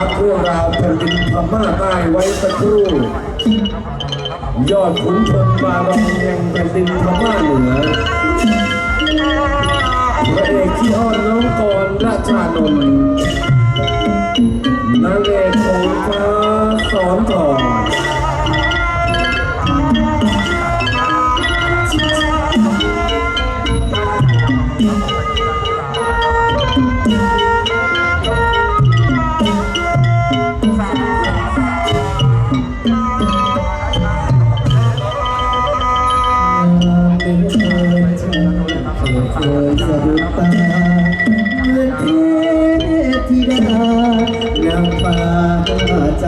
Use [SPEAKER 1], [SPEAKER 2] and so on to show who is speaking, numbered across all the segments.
[SPEAKER 1] เรื่องราวแผ่นดินพม่าใต้ไว้สักครู่ ยอดขุนพลบารมีแห่งแผ่นดินพม่าเหนือพระเอกที่ห้อนน้องกรราชานนท์นางเอกของฟ้าสอนทอ
[SPEAKER 2] น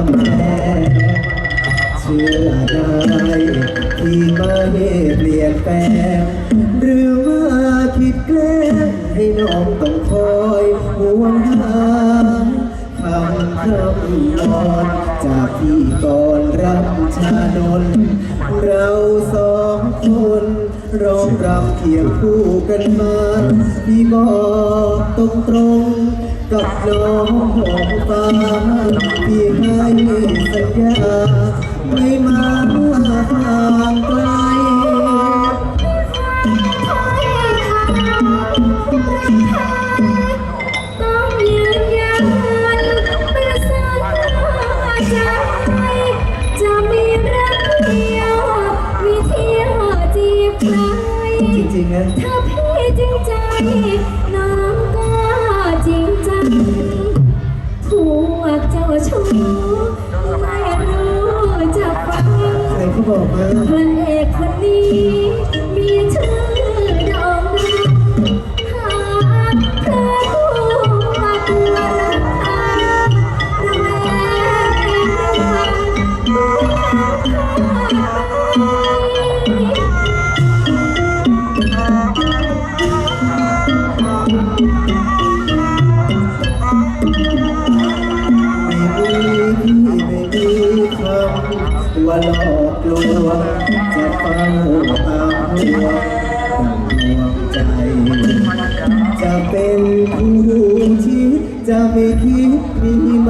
[SPEAKER 2] ำแพงเชื่อไดที่ไม่เปลี่ยนแปลงหรือว่าคิดเกลี้งให้น้องต้องคอยห่วงหาคำคำนอนจากที่ก่อนรับชาดนเราสองคนร้องรำเคียงคู่กันมา ที่บอกตรงตรง กับลมหอมฟ้าที่ให้สัญญาไม่มาหัวทางไกล
[SPEAKER 3] จะมีรักเดียวมีเที่าวจใคร
[SPEAKER 2] งๆนะ
[SPEAKER 3] ถ้าพี่จริงใจ พระ
[SPEAKER 2] เอก
[SPEAKER 3] คนนี้ เฝ้า
[SPEAKER 2] ตามที่ดวงใจ จะเป็นผู้ด
[SPEAKER 3] วงชีวิต
[SPEAKER 2] จะไม่คิ
[SPEAKER 3] ด
[SPEAKER 2] มีไหม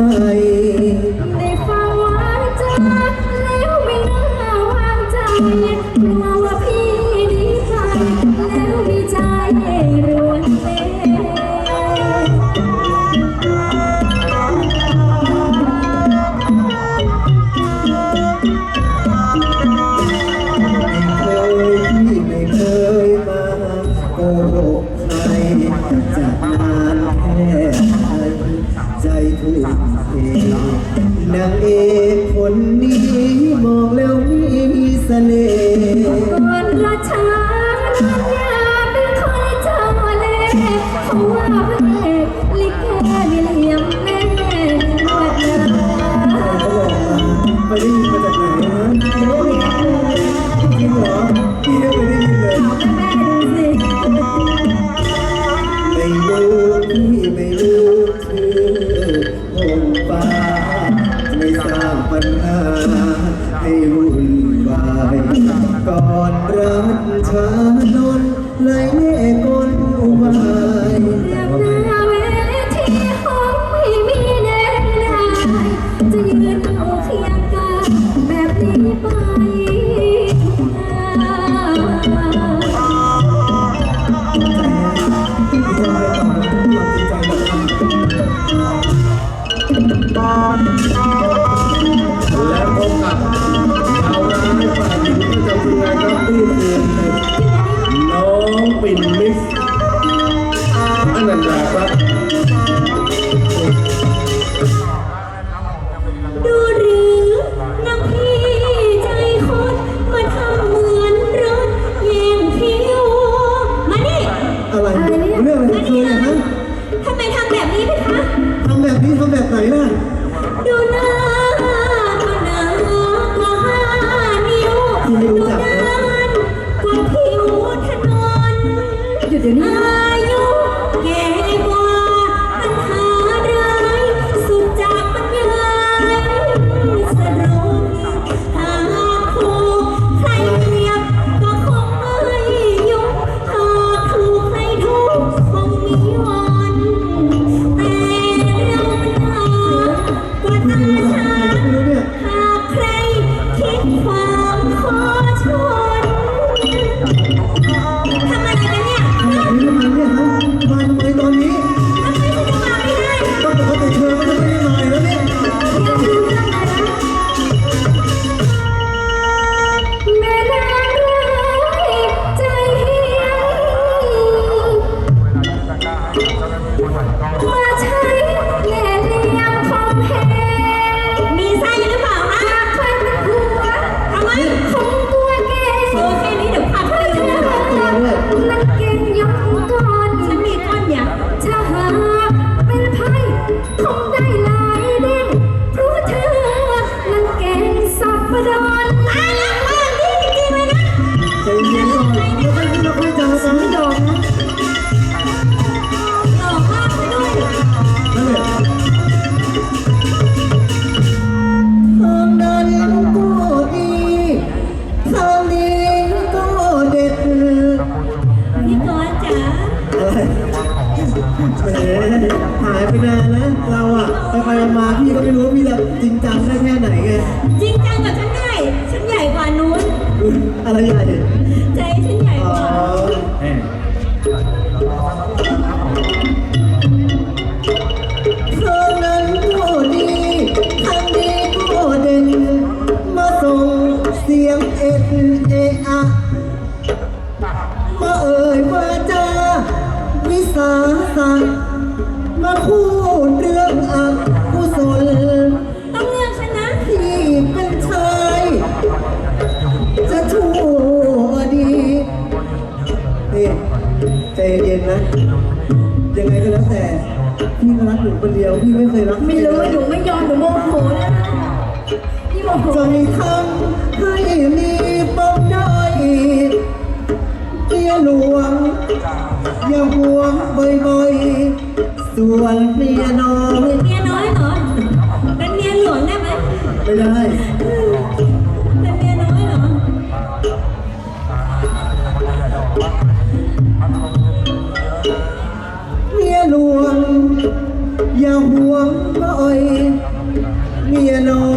[SPEAKER 2] ปัญหาให้วุ่นวายก่อนรักเธอน
[SPEAKER 3] นไหล ก่อน ฉันมีก้อนอย่างถ้าหากเป็นไพ่คง
[SPEAKER 2] ให
[SPEAKER 3] ญ่
[SPEAKER 2] ใจ
[SPEAKER 3] ฉันใหญ่
[SPEAKER 2] อ๋
[SPEAKER 3] ก
[SPEAKER 2] อ
[SPEAKER 3] ว่า
[SPEAKER 2] ท วง อย่าห่วงบ่อยๆ ส่วนเมียน้อย
[SPEAKER 3] เมียน้อยเหรอเป็นเมียหลวงได้ไหม
[SPEAKER 2] ไม่ได้
[SPEAKER 3] เป็นเมียน้อยเหรอ
[SPEAKER 2] เมียหลวง อย่าห่วงบ่อยเมียน้อย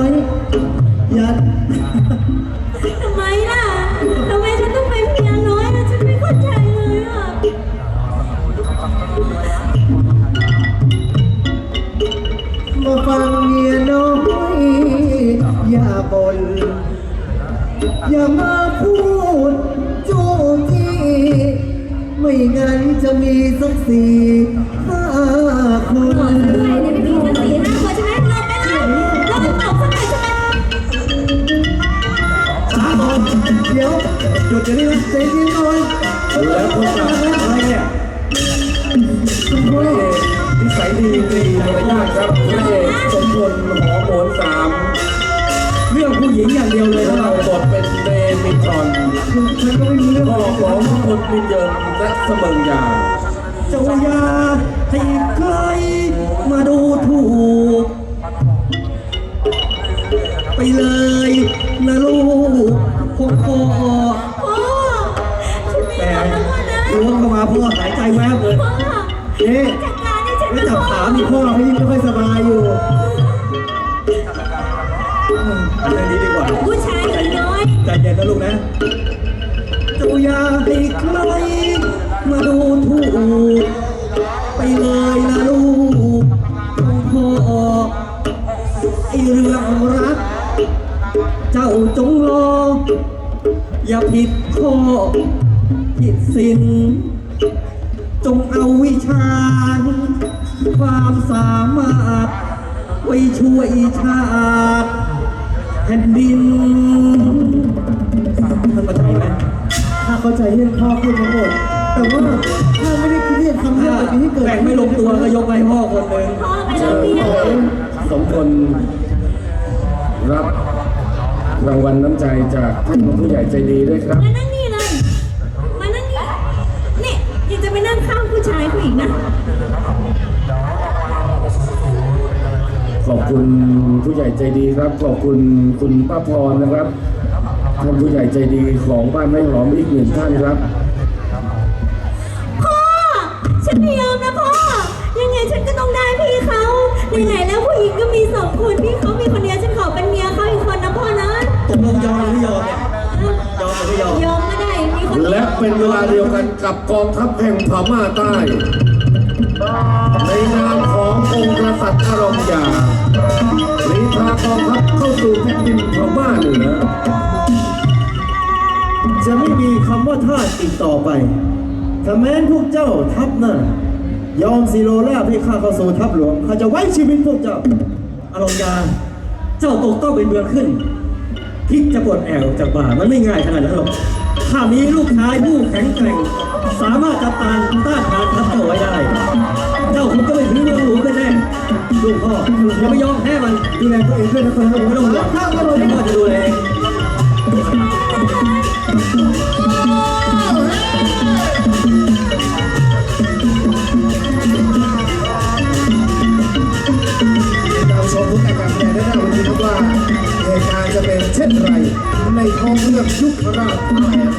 [SPEAKER 2] อย่า
[SPEAKER 3] มา
[SPEAKER 2] พูดจูจี้ ไม่งั้นจะมีสักสี่ห้าค
[SPEAKER 3] หมด
[SPEAKER 2] น
[SPEAKER 3] เลยเนี่ยไม่มีฉันสี่ห้าคนใช่ไหมลงไปแล้วเราจะตบสักหน่อยใช่ไหม
[SPEAKER 2] ช้าก่อนเดี๋ยวหยุดเดี๋ยวนี้นะใจเย็นก่อน
[SPEAKER 1] ดูแล้วพบกับอะไรเนี่ย
[SPEAKER 2] คุณพ่อ
[SPEAKER 1] พระเอกนิสัยดีดีมารยาทครับพระเอกสมพลหอโหนสาม
[SPEAKER 2] รื่องผู้หญิงอย่างเดียวเลย
[SPEAKER 1] แล้ว
[SPEAKER 2] นะค
[SPEAKER 1] เรา
[SPEAKER 2] รับบ
[SPEAKER 1] ทเป็นเดมิทรอน
[SPEAKER 2] ฉันก็ไม่รู้เรื่อง
[SPEAKER 1] พ่อของคนมินเยินและเสมิงยา
[SPEAKER 2] เจ้าอยาให้ใครม
[SPEAKER 3] มาดู
[SPEAKER 2] ถูกไปเลยนะลูกของพ่อไอเรื่องรัก เจ้าจงรอ อย่าผิดข้อผิดสินจงเอาวิชา ความสามารถ ไว้ช่วยชาติแผ่นดิน เข้าใจเรื่องพ่อพูดทั้งหมด แต่ว่าถ้าไม่ได้คิดที่จะทำเรื่องแบบนี้ให้เกิดแบ่งไม่ลงตัวก็ยกให้พ่อคนหนึ่ง
[SPEAKER 3] พ่อไป
[SPEAKER 1] เจ
[SPEAKER 3] เลิ
[SPEAKER 1] อก
[SPEAKER 3] เมีย
[SPEAKER 1] พ่อสมพลรับรางวัลน้ำใจจากท่านผู้ใหญ่ใจดีด้วยครับ
[SPEAKER 3] มานั่งนี่เลย มานั่งนี่ นี่ยังจะไปนั่งข้างผู้ชายผู้หญิงนะ
[SPEAKER 1] ขอบคุณผู้ใหญ่ใจดีครับ ขอบคุณคุณป้าพรนะครับ ท่านผู้ใหญ่ใจดีของบ้านไม่หอมอีกหนึ่งท่านครับ
[SPEAKER 3] พ่อ ฉันไม่ยอมนะพ่อ ยังไงฉันก็ต้องได้พี่เขาไหนๆแล้วผู้หญิงก็มีสองคนพี่เขามีคน
[SPEAKER 1] เดียวฉันขอเป็นเมี
[SPEAKER 3] ยเขาอีกคนนะพ่อนะ
[SPEAKER 4] ตกลงยอมหรือไม่ยอมเนี่ยยอมหรือไม่ยอม
[SPEAKER 3] ยอมก็ได้มีคนและ
[SPEAKER 1] เป็นเวลาเดียวกันกับกองทัพแห่งพม่าใต้ ในนามขององค์กษัตริย์อารมยาลีพากองทัพเข้าสู่พิ
[SPEAKER 2] ธีำว่าทาสอีกต่อไปถ้าแม้นพวกเจ้าทัพน่ะยอมสิโรราบให้ข้าเข้าสู่ทัพหลวงข้าจะไว้ชีวิตพวกเจ้า
[SPEAKER 4] อารมณ์ยา เจ้าตกต้องเป็นเมืองขึ้นที่จะปลดแอวจากบ่ามันไม่ง่ายขนาดนั้นหรอกถ้ามีลูกชายผู้แข็งแกร่ง สามารถจัดตานต้านทานทัพเจ้าไว้ได้ เจ้าคงจะไปถึงเมืองหลวงแน่ลูกพ่ออย่าไปยอมแพ้มันดูแลตัวเองด้วยนะครับไม่ต้องห่วงพ่อจะดูแล
[SPEAKER 1] ไรใน